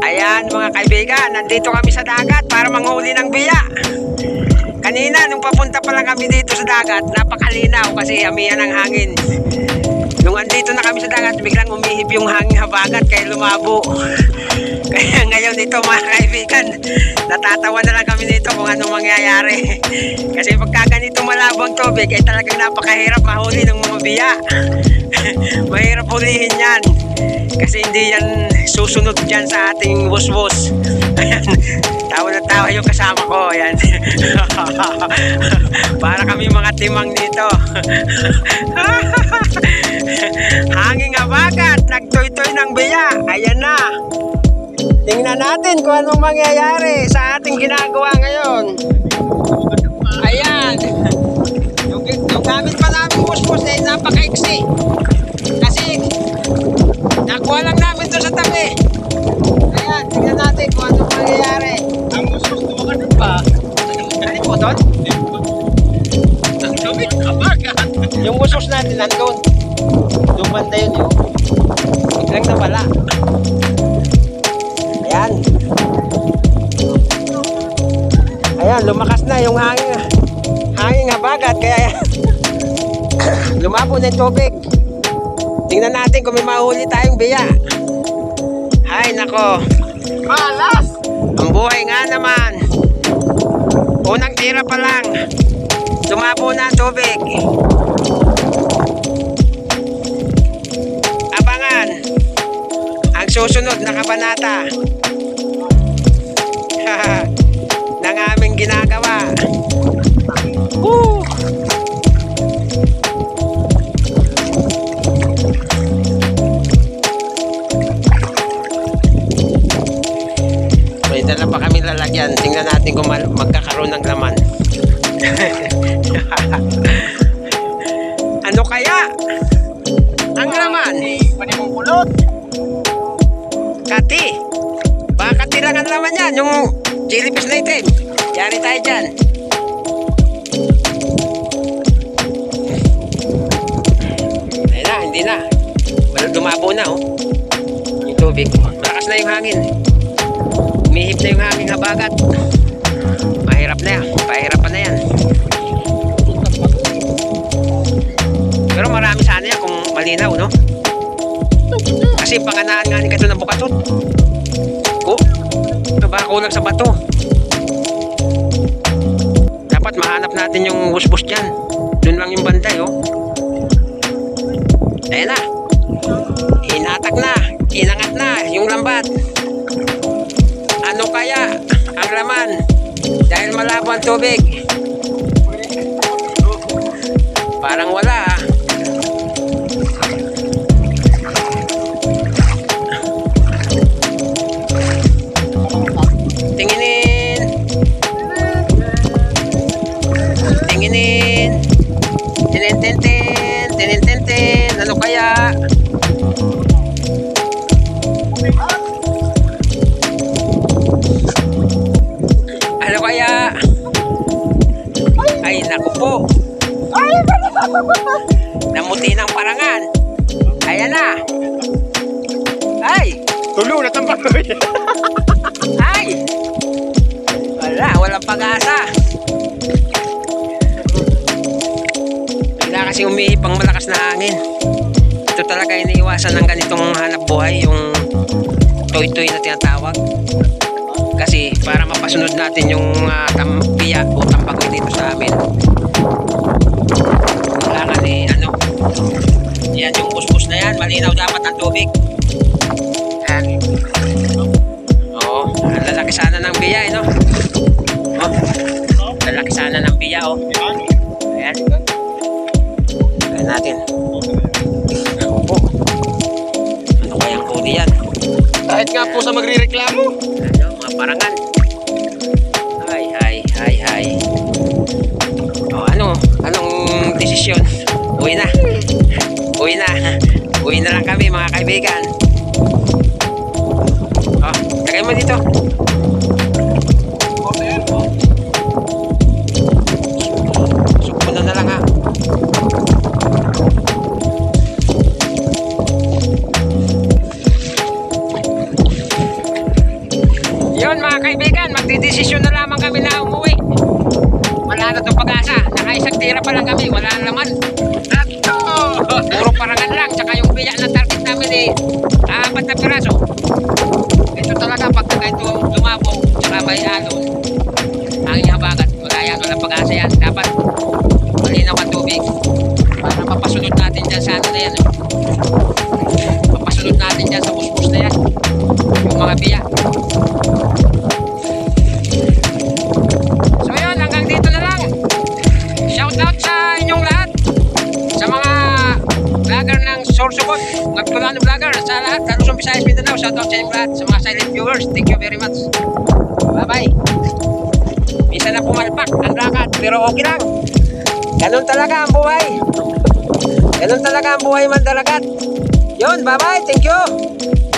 Ayan mga kaibigan, nandito kami sa dagat para manghuli ng biya. Kanina, nung papunta pa lang kami dito sa dagat, napakalinaw kasi amihan ng hangin. Nung andito na kami sa dagat, biglang umihip yung hangin habagat kaya lumabo. Kaya ngayon ito mga kaibigan, natatawa na lang kami nito kung anong mangyayari. Kasi pagka ganito malabo ang tubig, ay talagang napakahirap mahuli ng mga biya. Mahirap hulihin yan. Kasi hindi yan susunod dyan sa ating wus-wus. Ayan. Tawa na tawa yung kasama ko. Ayan. Para kami mga timang dito. Hanging habagat, nagtoy-toy ng biya. Ayan na. Tingnan natin kung anong mangyayari sa ating ginagawa ngayon. Napaka-iksi. Kasi nakuha lang namin to sa tabi. Ayan, tingnan natin kung anong mangyayari. Ang gusto tumakas pa. Ano po doon? Ang dami, kabagat. Yung usos natin nandun. Yung banda yun yun. Biglang nawala. Ayan. Ayan, lumakas na yung hangin. Hangin habagat. Kaya lumabo na yung tubig. Tingnan natin kung may mahuli tayong biya. Ay, nako. Malas! Ang buhay nga naman. Unang tira pa lang. Lumabo na ang tubig. Abangan. Ang susunod na kabanata. ng aming ginagawa. Magkakaroon ng laman. ano kaya? Ang laman? Pwede mong kulot. Kati. Baka kati lang ang laman yan. Yung jellyfish na itim. Yari tayo dyan. Ayun na, hindi na. Wala dumabo na oh. Yung tubig. Malakas na yung hangin. Umihip na yung hangin habagat. Mahirap malinaw, no? Kasi panganaan nga ni kato ng bukatot. Ko, baka kulang sa bato. Dapat mahanap natin yung husbus dyan. Doon lang yung banday, oh. Ayan na. Inatak na. Inangat na yung lambat. Ano kaya ang laman? Dahil malabo ang tubig. Tinintenten. Tinintenten. Ano kaya? Ano kaya? Ay, naku po. Namuti ng parangan. Ayan na. Ay! Tulo na tambak. Bigla kasi umihip ang malakas na hangin. Ito talaga iniiwasan ng ganitong hanap buhay, yung toy-toy na tinatawag. Kasi para mapasunod natin yung uh, tampiya o tampagoy dito sa amin. Kailangan eh, ano, yan yung buspus na yan, malinaw dapat ang tubig. Yan. Oo, ang lalaki sana ng biya, eh, no? Oh, lalaki sana ng biya, oh. Kahit nga po sa magre-reklamo. Ano, mga parangan. Ay, ay, ay, ay. Oh, ano? Anong desisyon? Uwi na. Uwi na. Uwi na lang kami, mga kaibigan. Oh, tagay mo dito. Pa lang kami, wala na naman. Ato! Puro parangan lang, tsaka yung biya na target namin eh, apat na piraso. Ito talaga, pag ito lumabo, tsaka may alon, ang habagat, wala yan, walang pag-asa yan. Dapat malinaw ang tubig para mapasunod natin dyan sa ano na yan. Eh. Mapasunod natin dyan sa buspos na yan. Yung mga biya. Sorsogon, mga Bicolano vlogger, sa lahat, Luzon, Visayas, Mindanao, shout out sa inyong lahat. Sa mga silent viewers, thank you very much. Bye-bye. Minsan na pumalpak ang lakad, pero okay lang. Ganun talaga ang buhay. Ganun talaga ang buhay mandalagat. Yun, bye-bye. Thank you.